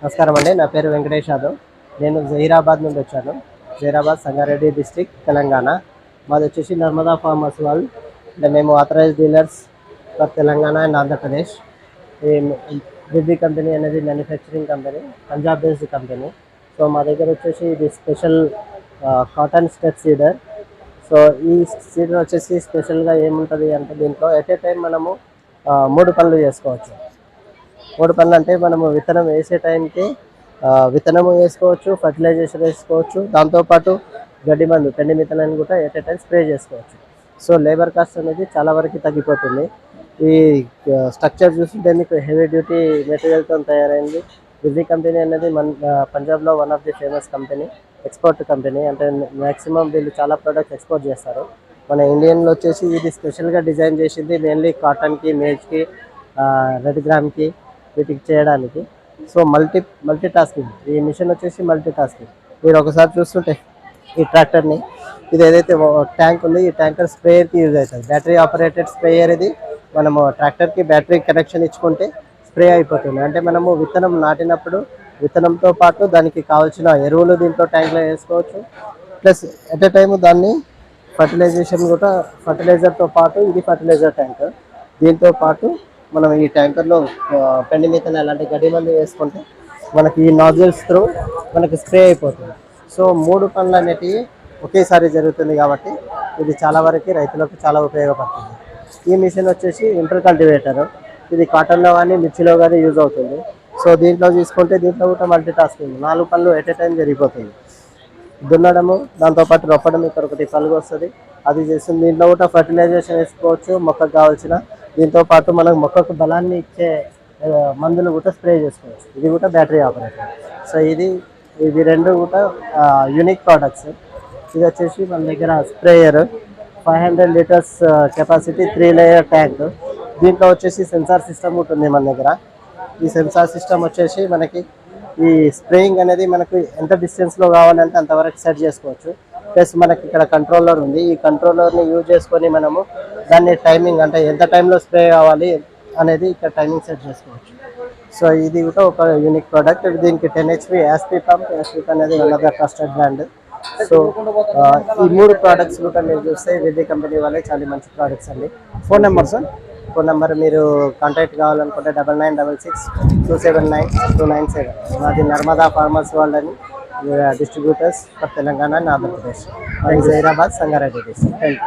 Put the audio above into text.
నమస్కారం అండి. నా పేరు వెంకటేష్ యాదవ్. నేను జహీరాబాద్ నుండి వచ్చాను. జహీరాబాద్ సంగారెడ్డి డిస్టిక్ తెలంగాణ. మాది వచ్చేసి నర్మదా ఫార్మర్స్ వాళ్ళు అంటే మేము authorise dealers for Telangana and Andhra Pradesh. B B company అనేది manufacturing company Punjab based company. So మా దగ్గర వచ్చేసి ఇది special cotton step seeder. So ఈ సీడర్ వచ్చేసి స్పెషల్గా ఏముంటుంది అంటే దీంట్లో ఎట్ ఏ టైం మనము మూడు పనులు చేసుకోవచ్చు. మూడు పనులు అంటే మనము విత్తనం వేసే టైంకి విత్తనము వేసుకోవచ్చు ఫర్టిలైజేషన్ వేసుకోవచ్చు దాంతోపాటు గడ్డి మందు పెండి విత్తనాన్ని కూడా ఎట్ టైం స్ప్రే చేసుకోవచ్చు. సో లేబర్ కాస్ట్ అనేది చాలా వరకు తగ్గిపోతుంది. ఈ స్ట్రక్చర్ చూస్తుంటే మీకు హెవీ డ్యూటీ మెటీరియల్తో తయారైంది. బిజీ కంపెనీ అనేది మన పంజాబ్లో one of the famous company export company అంటే మ్యాక్సిమం వీళ్ళు చాలా ప్రొడక్ట్స్ ఎక్స్పోర్ట్ చేస్తారు. మన ఇండియన్లో వచ్చేసి ఇది స్పెషల్గా డిజైన్ చేసింది మెయిన్లీ కాటన్కి మేజ్కి రెడ్ గ్రామ్కి వీటికి చేయడానికి. సో మల్టీ మల్టీ టాస్కింగ్ ఈ మిషన్ వచ్చేసి మల్టీ టాస్కింగ్ మీరు ఒకసారి చూస్తుంటే ఈ ట్రాక్టర్ని ఇది ఏదైతే ట్యాంక్ ఉంది ఈ ట్యాంకర్ స్ప్రేయర్కి యూజ్ అవుతుంది. బ్యాటరీ ఆపరేటెడ్ స్ప్రేయర్ ఇది. మనము ట్రాక్టర్కి బ్యాటరీ కనెక్షన్ ఇచ్చుకుంటే స్ప్రే అయిపోతుంది. అంటే మనము విత్తనం నాటినప్పుడు విత్తనంతో పాటు దానికి కావాల్సిన ఎరువులు దీంట్లో ట్యాంక్లో వేసుకోవచ్చు. ప్లస్ ఎట్ ఎ టైం దాన్ని ఫర్టిలైజేషన్ కూడా ఫర్టిలైజర్తో పాటు ఇది ఫర్టిలైజర్ ట్యాంక్ దీంతో పాటు మనం ఈ ట్యాంకర్లో పెండి మితన అలాంటి గడ్డి మందు వేసుకుంటే మనకి ఈ నాజిల్స్ త్రూ మనకి స్ప్రే అయిపోతుంది. సో మూడు పనులు అనేటివి ఒకేసారి జరుగుతుంది కాబట్టి ఇది చాలా వరకు రైతులకు చాలా ఉపయోగపడుతుంది. ఈ మిషన్ వచ్చేసి ఇంటర్ కల్టివేటర్. ఇది కాటన్లో కానీ మిర్చిలో కానీ యూజ్ అవుతుంది. సో దీంట్లో తీసుకుంటే దీంట్లో కూడా మల్టీ టాస్కింగ్ నాలుగు పనులు ఎట్ ఏ టైం జరిగిపోతుంది దున్నడము దాంతోపాటు రొప్పడం ఇక్కడ ఒకటి పలుగు వస్తుంది. అది చేస్తుంది. దీంట్లో కూడా ఫర్టిలైజేషన్ వేసుకోవచ్చు. మొక్కకు కావాల్సిన దీంతో పాటు మనకు మొక్కకు బలాన్ని ఇచ్చే మందులు కూడా స్ప్రే చేసుకోవచ్చు. ఇది కూడా బ్యాటరీ ఆపరేటర్ సో ఇది ఇవి రెండు కూడా యూనిక్ ప్రోడక్ట్స్ ఇది వచ్చేసి మన దగ్గర sprayer. Five hundred litres capacity three layer tank. దీంట్లో వచ్చేసి సెన్సార్ సిస్టమ్ ఉంటుంది మన దగ్గర. ఈ సెన్సార్ సిస్టమ్ వచ్చేసి మనకి ఈ స్ప్రేయింగ్ అనేది మనకు ఎంత డిస్టెన్స్లో కావాలంటే అంతవరకు సెట్ చేసుకోవచ్చు. ప్లస్ మనకి ఇక్కడ కంట్రోలర్ ఉంది. ఈ కంట్రోలర్ని యూజ్ చేసుకొని మనము దాన్ని టైమింగ్ అంటే ఎంత టైంలో స్ప్రే కావాలి అనేది ఇక్కడ టైమింగ్ సెట్ చేసుకోవచ్చు. సో ఇది కూడా ఒక యూనిక్ ప్రోడక్ట్ దీనికి ten HP ASP pump ASP అనేది one of the trusted brand so ఈ మూడు ప్రోడక్ట్స్ కూడా మీరు చూస్తే విధి కంపెనీ వాళ్ళే చాలా మంచి ప్రోడక్ట్స్ అండి. Phone number sir phone number మీరు కాంటాక్ట్ కావాలనుకుంటే double nine double six two seven nine two nine seven మాది నర్మదా ఫార్మర్స్ అని distributors for Telangana and Andhra Pradesh Hyderabad Sangareddy district. Thank you